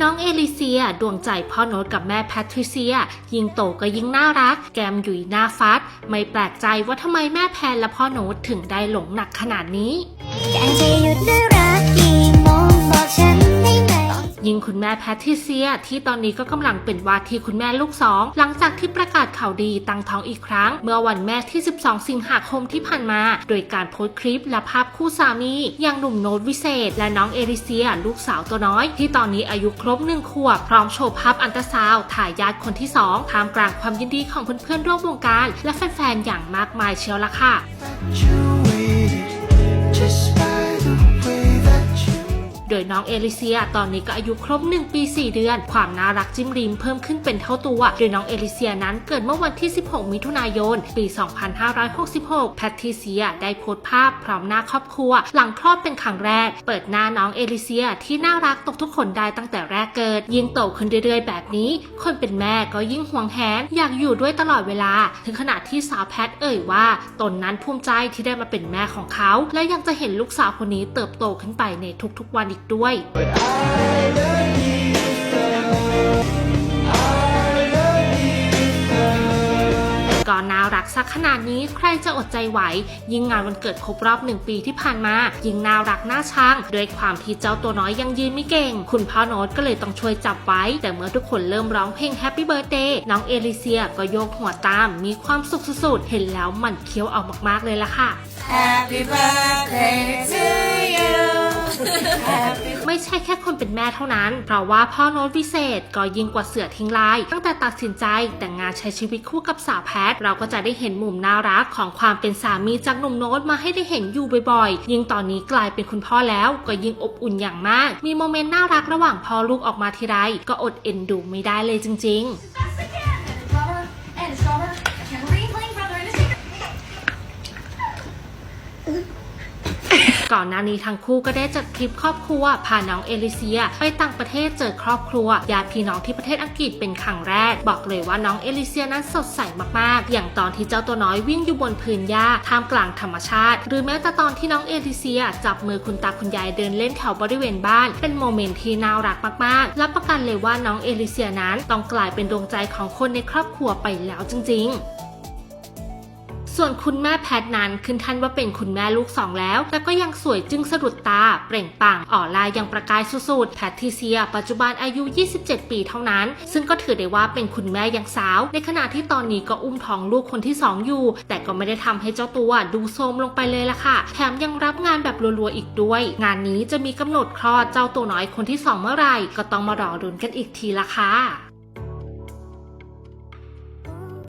น้องเอลิเซียดวงใจพ่อโน้ตกับแม่แพทริเซีย ยิ่งโตก็ยิ่งน่ารัก แกมหยุยหน้าฟัด ไม่แปลกใจว่าทำไมแม่แพนและพ่อโน้ตถึงได้หลงหนักขนาดนี้ ยิ่งคุณแม่แพทริเซีย ที่ตอนนี้ก็กำลังเป็นวาที่คุณแม่ลูกสองหลังจากที่ประกาศข่าวดีตั้งท้องอีกครั้ง เมื่อวันแม่ที่ 12 สิงหาคมที่ผ่านมา โดยการโพสต์คลิปและภาพคู่สามี อย่างหนุ่มโน้ตวิเศษ และน้องเอริเซีย ลูกสาวตัวน้อย ที่ตอนนี้อายุครบหนึ่งขวบพร้อมโชว์ภาพอันตราซาวถ่ายญาติคนที่สองท่ามกลางความยินดีของเพื่อนๆร่วมวงการ และแฟนๆอย่างมากมายเชียวละค่ะ just ยน้องเอลิเซีย ตอนนี้ก็อายุครบ 1 ปี 4 เดือน ความน่ารักจิ้มริมเพิ่มขึ้นเป็นเท่าตัว โดยน้องเอลิเซียนั้นเกิดเมื่อวันที่ 16 มิถุนายน ปี 2566 แพทริเซียได้โพสต์ภาพพร้อมหน้าครอบครัว หลังคลอดเป็นครั้งแรก เปิดหน้าน้องเอลิเซียที่น่ารักตกทุกคนได้ตั้งแต่แรกเกิด ยิ่งโตขึ้นเรื่อยๆ แบบนี้ คนเป็นแม่ก็ยิ่งห่วงแหน อยากอยู่ด้วยตลอดเวลา ถึงขนาดที่สาวแพทเอ่ยว่าตนนั้นภูมิใจที่ได้มาเป็นแม่ของเขา และยังจะเห็นลูกสาวคนนี้เติบโตขึ้นไปในทุกๆวันอีกด้วยก่อนน่ารักสักขนาดนี้ใครจะอดใจไหว ยิ่งงานวันเกิดครบรอบหนึ่งปีที่ผ่านมา ยิ่งน่ารักน่าชังด้วยความที่เจ้าตัวน้อยยังยืนไม่เก่ง คุณพ่อโน้ตก็เลยต้องช่วยจับไว้ แต่เมื่อทุกคนเริ่มร้องเพลง Happy Birthday น้องเอลิเซียก็โยกหัวตาม มีความสุขสุดๆเห็นแล้วมันเคี้ยวเอามากๆเลยล่ะค่ะ Happy birthday to you ไม่ใช่แค่คนเป็นแม่เท่านั้น เพราะว่าพ่อโน้ตวิเศษก็ยิ่งกว่าเสือทิ้งลาย ตั้งแต่ตัดสินใจแต่งงานใช้ชีวิตคู่กับสาวแพท เราก็จะได้เห็นมุมน่ารักของความเป็นสามีจากหนุ่มโน้ตมาให้ได้เห็นอยู่บ่อยๆ ยิ่งตอนนี้กลายเป็นคุณพ่อแล้วก็ยิ่งอบอุ่นอย่างมาก มีโมเมนต์น่ารักระหว่างพ่อลูกออกมาทีไรก็อดเอ็นดูไม่ได้เลยจริง ๆ ก่อนหน้านี้ทั้งคู่ก็ได้จัดคลิปครอบครัวพาน้องเอลิเซีย ไปต่างประเทศเจอครอบครัวญาติพี่น้องที่ประเทศอังกฤษเป็นครั้งแรก บอกเลยว่าน้องเอลิเซียนั้นสดใสมากๆ อย่างตอนที่เจ้าตัวน้อยวิ่งอยู่บนพื้นหญ้าท่ามกลางธรรมชาติ หรือแม้แต่ตอนที่น้องเอลิเซีย จับมือคุณตาคุณยายเดินเล่นแถวบริเวณบ้าน เป็นโมเมนต์ที่น่ารักมากๆ รับประกันเลยว่าน้องเอลิเซียนั้นต้องกลายเป็นดวงใจของคนในครอบครัวไปแล้วจริง ๆ ส่วนคุณแม่แพทนั้นขึ้นทันว่าเป็นคุณแม่ลูกสองแล้ว แต่ก็ยังสวยจึงสะดุดตา เปล่งปังอ่อลายยังประกายสุดๆแพทริเซีย ปัจจุบันอายุ 27 ปีเท่านั้น ซึ่งก็ถือได้ว่าเป็นคุณแม่ยังสาว ในขณะที่ตอนนี้ก็อุ้มท้องลูกคนที่ 2 อยู่ แต่ก็ไม่ได้ทำให้เจ้าตัวดูโทรมลงไปเลยล่ะค่ะ แถมยังรับงานแบบรัวๆอีกด้วย งานนี้จะมีกำหนดคลอดเจ้าตัวน้อยคนที่ 2 เมื่อไหร่ ก็ต้องมารอรุนกันอีกทีละค่ะ